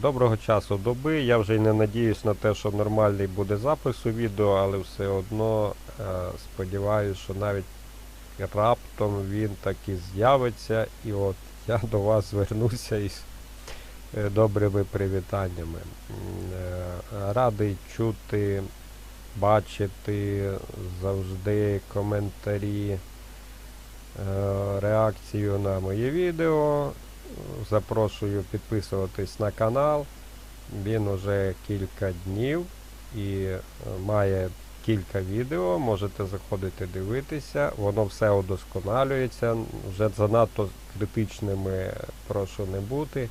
Доброго часу доби. Я вже й не надіюсь на те, що нормальний буде запис у відео, але все одно е, сподіваюся, що навіть раптом він таки з'явиться. І от я до вас звернуся із е, добрими привітаннями. Е, Радий чути, бачити завжди коментарі, е, реакцію на моє відео. Запрошую підписуватись на канал. Він уже кілька днів і е, має кілька відео. Можете заходити дивитися. Воно все удосконалюється. Вже занадто критичними прошу не бути. Е,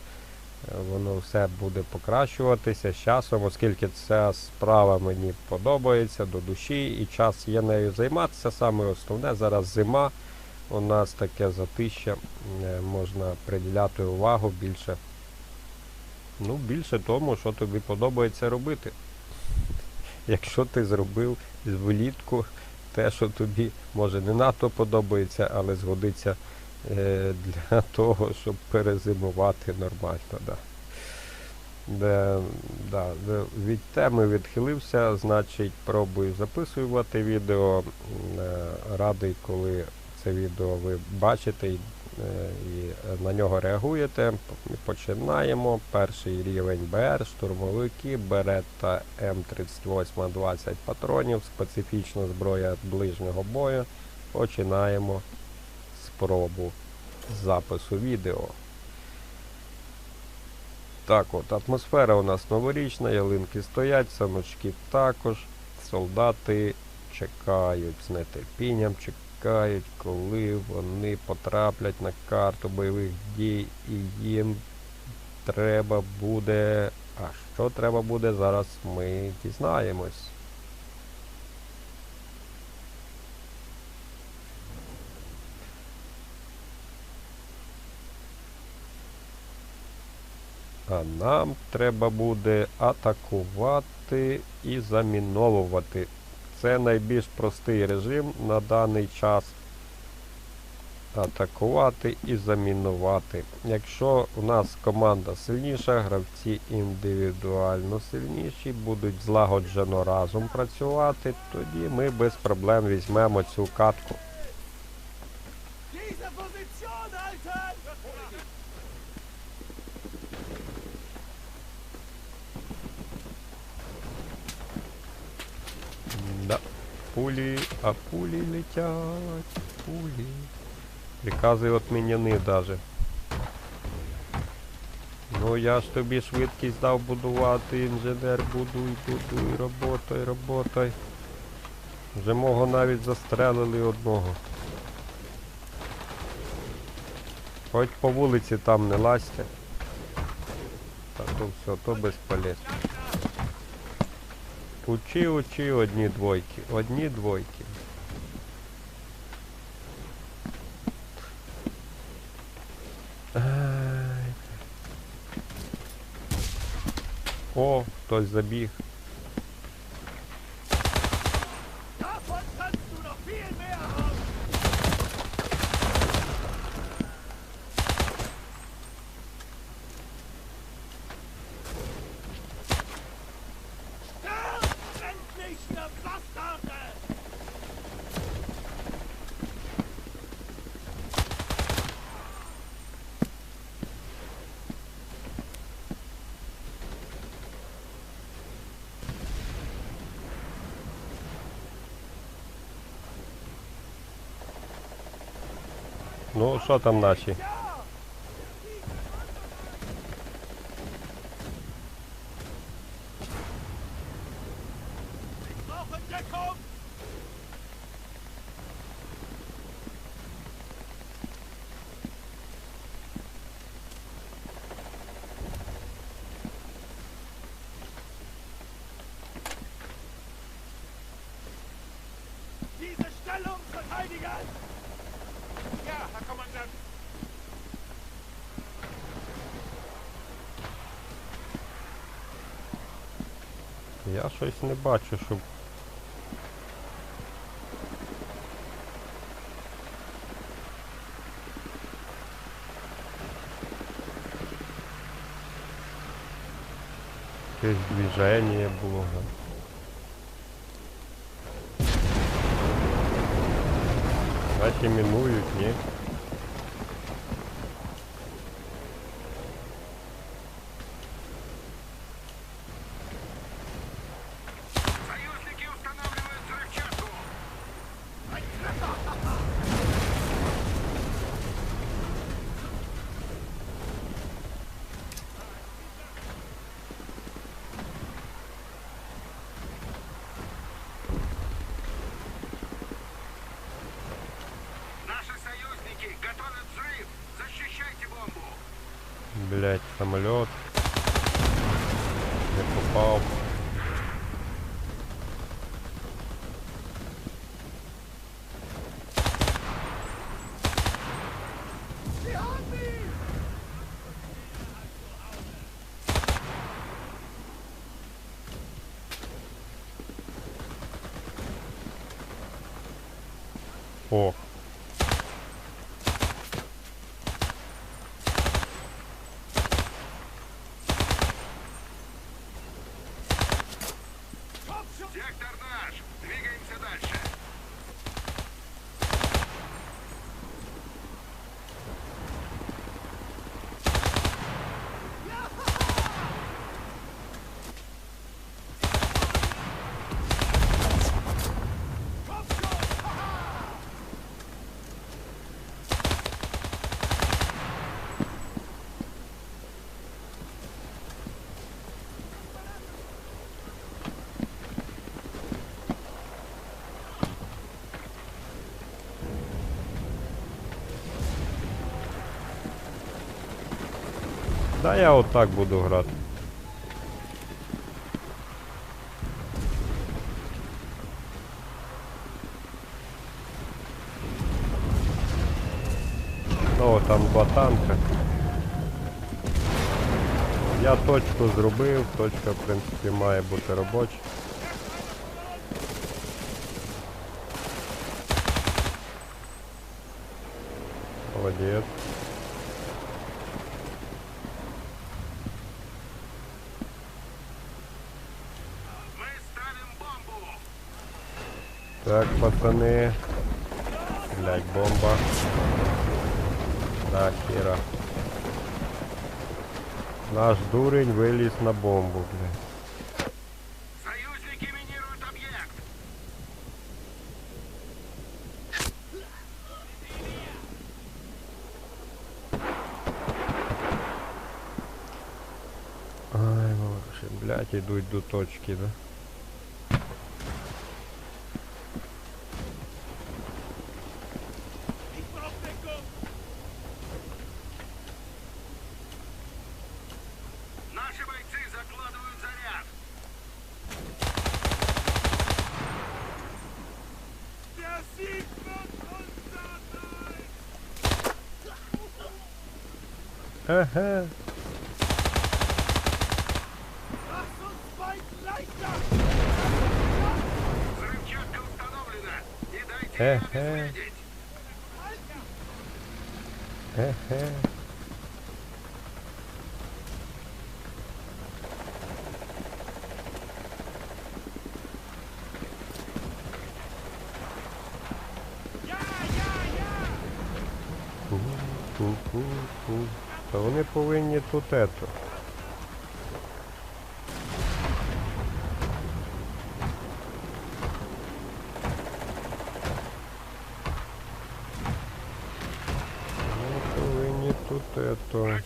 Воно все буде покращуватися з часом, оскільки ця справа мені подобається до душі і час є нею займатися. Саме основне зараз зима. У нас таке затища, е, можна приділяти увагу більше. Ну, більше тому, що тобі подобається робити. Якщо ти зробив влітку те, що тобі може не надто подобається, але згодиться е, для того, щоб перезимувати нормально. Да. Де, да, від теми відхилився, значить пробую записувати відео. Е, Радий, коли це відео ви бачите і, е, і е, на нього реагуєте. Починаємо. Перший рівень БР, штурмовики, берета М38 20 патронів, специфічна зброя ближнього бою. Починаємо спробу запису відео. Так от, атмосфера у нас новорічна, ялинки стоять, самочки також. Солдати чекають з нетерпінням, чекають, коли вони потраплять на карту бойових дій і їм треба буде. А що треба буде, зараз ми дізнаємось. А нам треба буде атакувати і заміновувати. Це найбільш простий режим на даний час. Атакувати і замінувати. Якщо у нас команда сильніша, гравці індивідуально сильніші, будуть злагоджено разом працювати, тоді ми без проблем візьмемо цю катку. Diese Position halten! Да. Пулі, а пулі летять. Пулі. Прикази отміняні даже. Ну я ж тобі швидкість дав будувати, інженер, будуй, будуй, роботай, роботай. Вже мого навіть застрелили одного. Хоч по вулиці там не лазьте. Та то все, то безполезно. Учи, учи одні двойки. Одні двойки. Ай. О, хтось забіг. Ну, що там наші? Diese Stellung verteidigen! Я щось не бачу, щоб якесь движення було. Да. і мінують, ні? О, да я отак буду грати. О, там два танка. Я точку зробив, точка в принципі має бути робоча. Так, пацани. Блять, бомба. Да, хера. Наш дурень виліз на бомбу, блядь. Союзники минируют объект! Ай, блядь, йдуть до точки, да? Закладывают заряд! Sein! Ага. Взрывчатка установлена! Не дайте Хе-хе. Хе-хе. Ку-ку-ку. Та вони повинні тут ето. Вони повинні тут ето.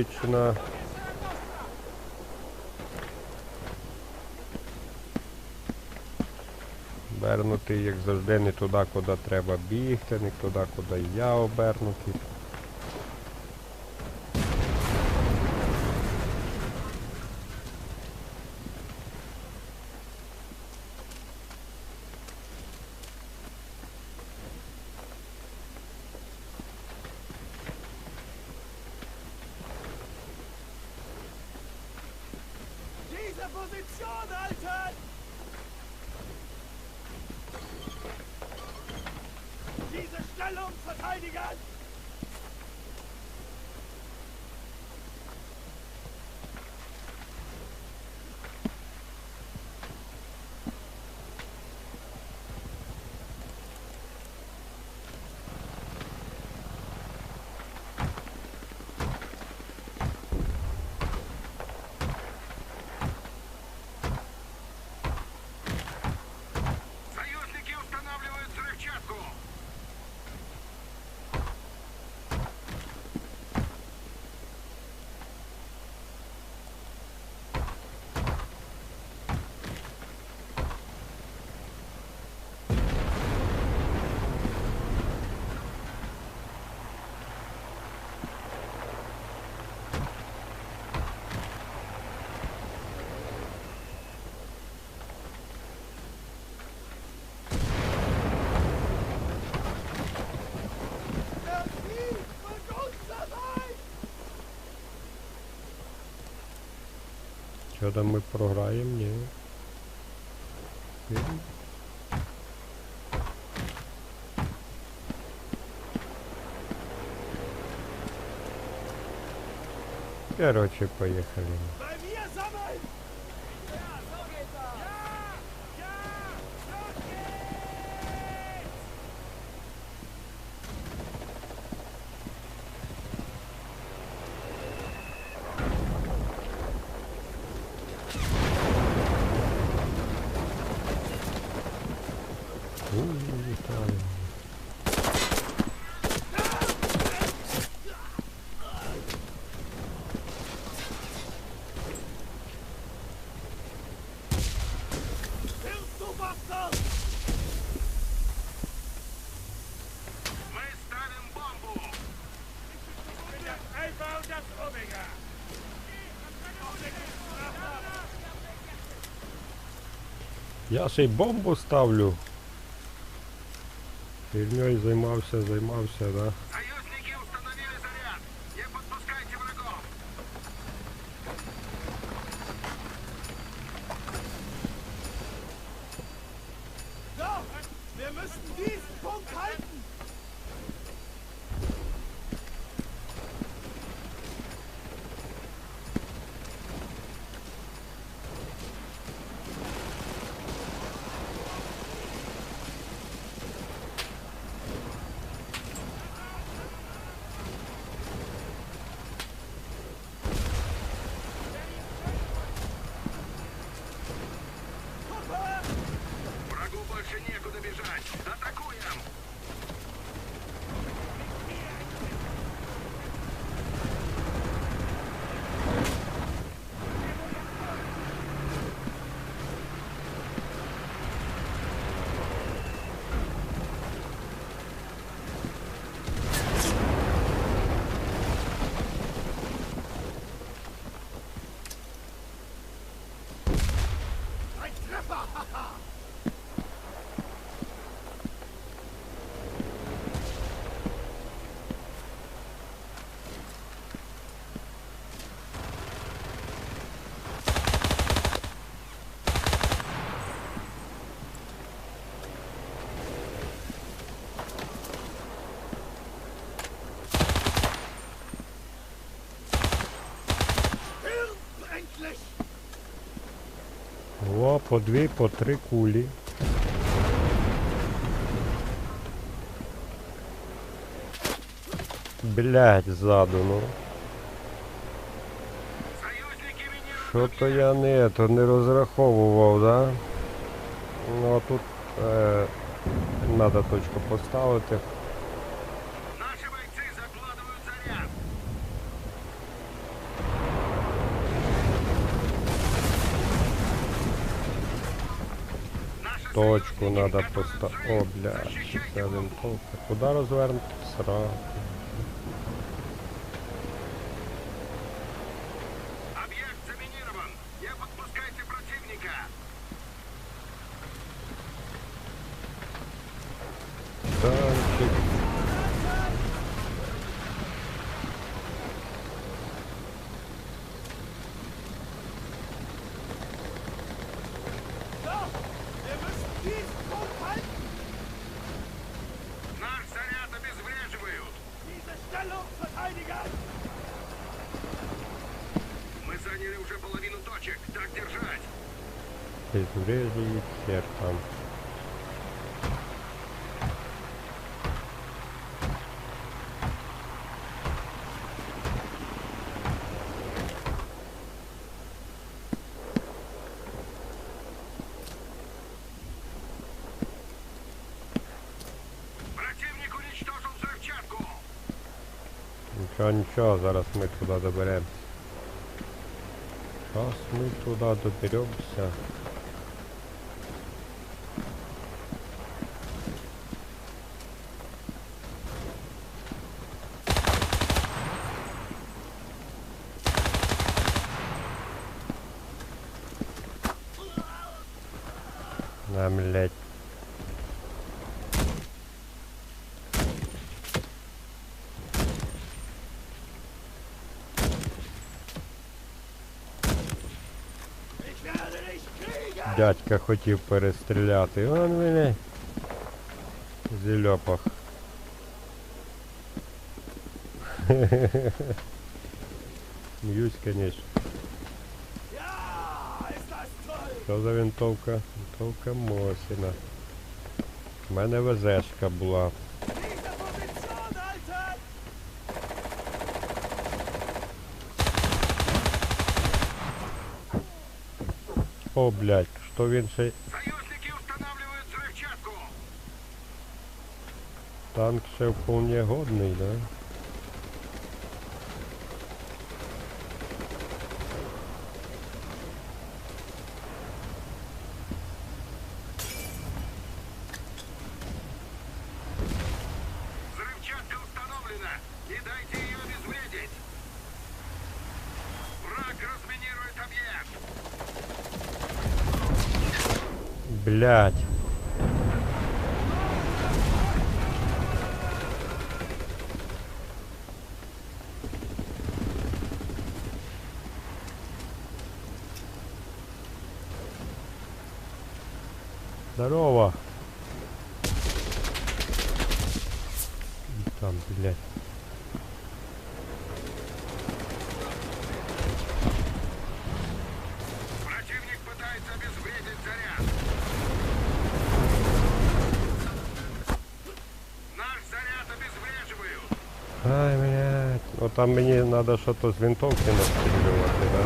Отлично. Обернутий, як завжди, не туди, куди треба бігти, не туди, куди я обернутий. Що там ми програємо? Ні. Ні. Короче, поїхали. Omega! Я ще й бомбу ставлю. Фігньою займався, займався, да? Союзники установили заряд. Не подпускайте врагов. So! Wir müssen diesen Punkt halten! По дві, по три кулі. Блять, ззаду, ну. Що то я не, то не розраховував, да? Ну а тут е, треба точку поставити. Наши бойцы закладывают заряд. Наши Точку надо поставити. О, блядь, це один толк. Куди розвернути? Сразу. Безбрежі хер там. Противник уничтожил взрывчатку. Нічого, нічого, зараз ми туди доберемося. Зараз ми туди доберемося. Дядька хотів перестріляти. Он мене. Зельопах. Сміюсь, конечно. Що за винтовка? Винтовка Мосіна. У мене ВЗшка була. О, блядь, що він ще... Союзники устанавливают взрывчатку. Танк ще вполне годний, да? Взрывчатка установлена. Не дайте Блядь. Здорово. Ну там мені треба щось з винтовки настрілювати, да?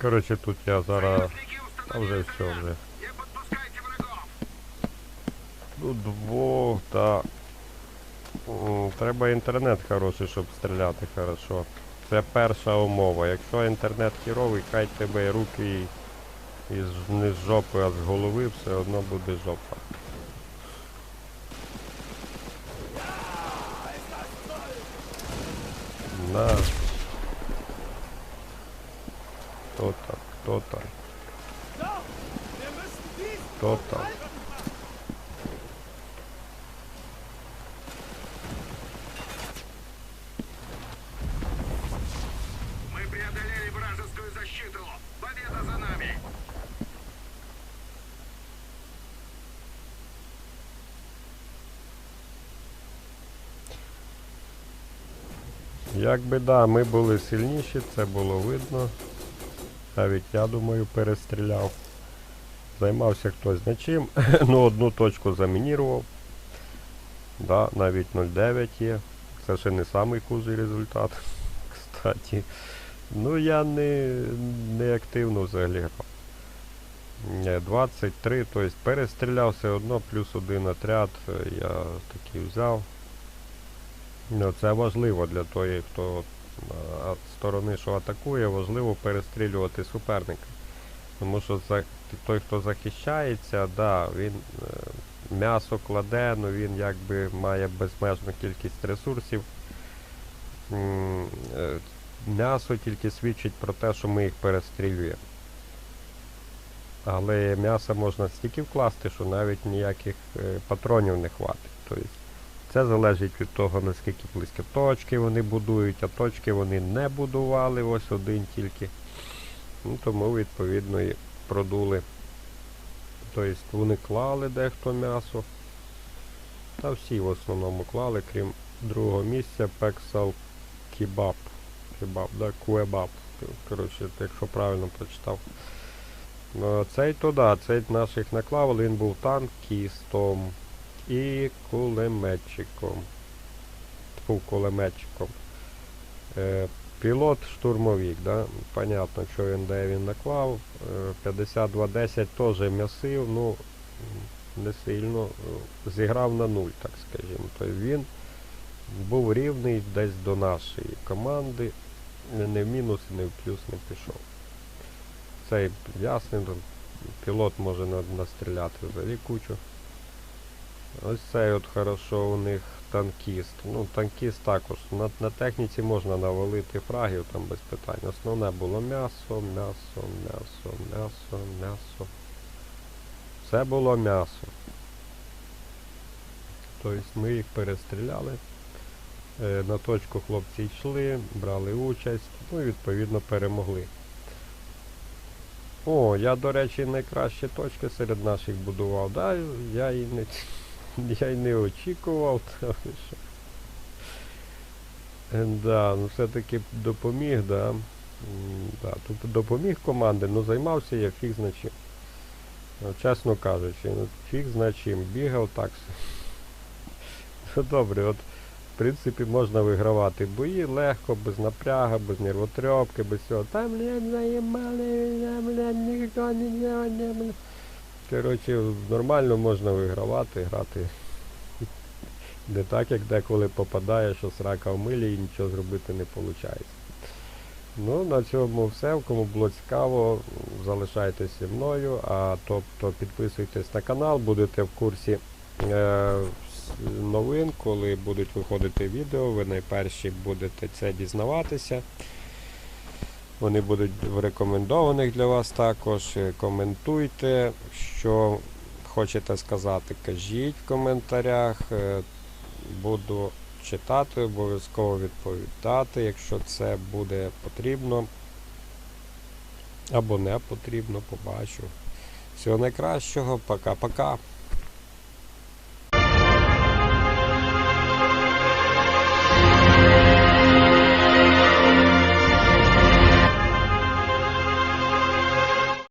Коротше, тут я зараз. А вже все вже. Ну, двох, та. Треба інтернет хороший, щоб стріляти хорошо. Це перша умова. Якщо інтернет хіровий, хай тебе руки і, і не з жопи, а з голови все одно буде жопа. На. Хто так? Хто так? So, wir müssen diesen Кто там? Мы преодолели вражескую защиту. Победа за нами. Якби да, ми були сильніші, це було видно. Навіть я думаю перестріляв. Займався хтось не чим. ну одну точку замінірував. Да, навіть 0,9 є. Це ще не самий хужий результат. Кстати. Ну я не, не активно взагалі грав. Е, 23, тобто перестріляв все одно, плюс один отряд е, я такий взяв. Ну, це важливо для тої, хто а, з сторони, що атакує, важливо перестрілювати суперника. Тому що за, той, хто захищається, да, він е, м'ясо кладе, ну він якби має безмежну кількість ресурсів. Е, М'ясо тільки свідчить про те, що ми їх перестрілюємо. Але м'яса можна стільки вкласти, що навіть ніяких е, патронів не хватить. Це залежить від того, наскільки близько точки вони будують, а точки вони не будували, ось один тільки. Ну, тому, відповідно, і продули. Тобто вони клали дехто м'ясо. Та всі в основному клали, крім другого місця, пексал кебаб. Кебаб, да, куебаб. Коротше, якщо правильно прочитав. Ну, цей то да, цей наших наклав, але він був танкістом і кулеметчиком. Тьфу, кулеметчиком. Е, пілот штурмовик, да? Понятно, що він де він наклав. Е, 5210 теж м'ясив, ну не сильно. е, Зіграв на нуль, так скажімо. Тобто він був рівний десь до нашої команди. Не в мінус, не в плюс не пішов. Цей ясний, пілот може настріляти взагалі кучу. Ось цей от хорошо у них танкіст. Ну, танкіст також. На, на техніці можна навалити фрагів там без питань. Основне було м'ясо, м'ясо, м'ясо, м'ясо, м'ясо. Все було м'ясо. Тобто ми їх перестріляли. Е, на точку хлопці йшли, брали участь, ну і відповідно перемогли. О, я, до речі, найкращі точки серед наших будував. Да, я і не, я й не очікував. Та що. Е, Да, ну все-таки допоміг, да. Да. Тут допоміг команди, ну займався я фіг зна чим. Ну, Чесно кажучи, ну фіг зна чим. Бігав так. Ну добре, от в принципі можна вигравати бої легко, без напряга, без нервотрепки, без цього. Там, заїбали, блядь, ніхто не не. Коротше, нормально можна вигравати, грати. Не так, як деколи попадає, що срака в милі і нічого зробити не виходить. Ну, на цьому все. Кому було цікаво, залишайтеся зі мною, а тобто підписуйтесь на канал, будете в курсі е, новин, коли будуть виходити відео, ви найперші будете це дізнаватися. Вони будуть в рекомендованих для вас також. Е, Коментуйте, що хочете сказати, кажіть в коментарях. Е, Буду читати, обов'язково відповідати, якщо це буде потрібно. Або не потрібно, побачу. Всього найкращого, пока-пока.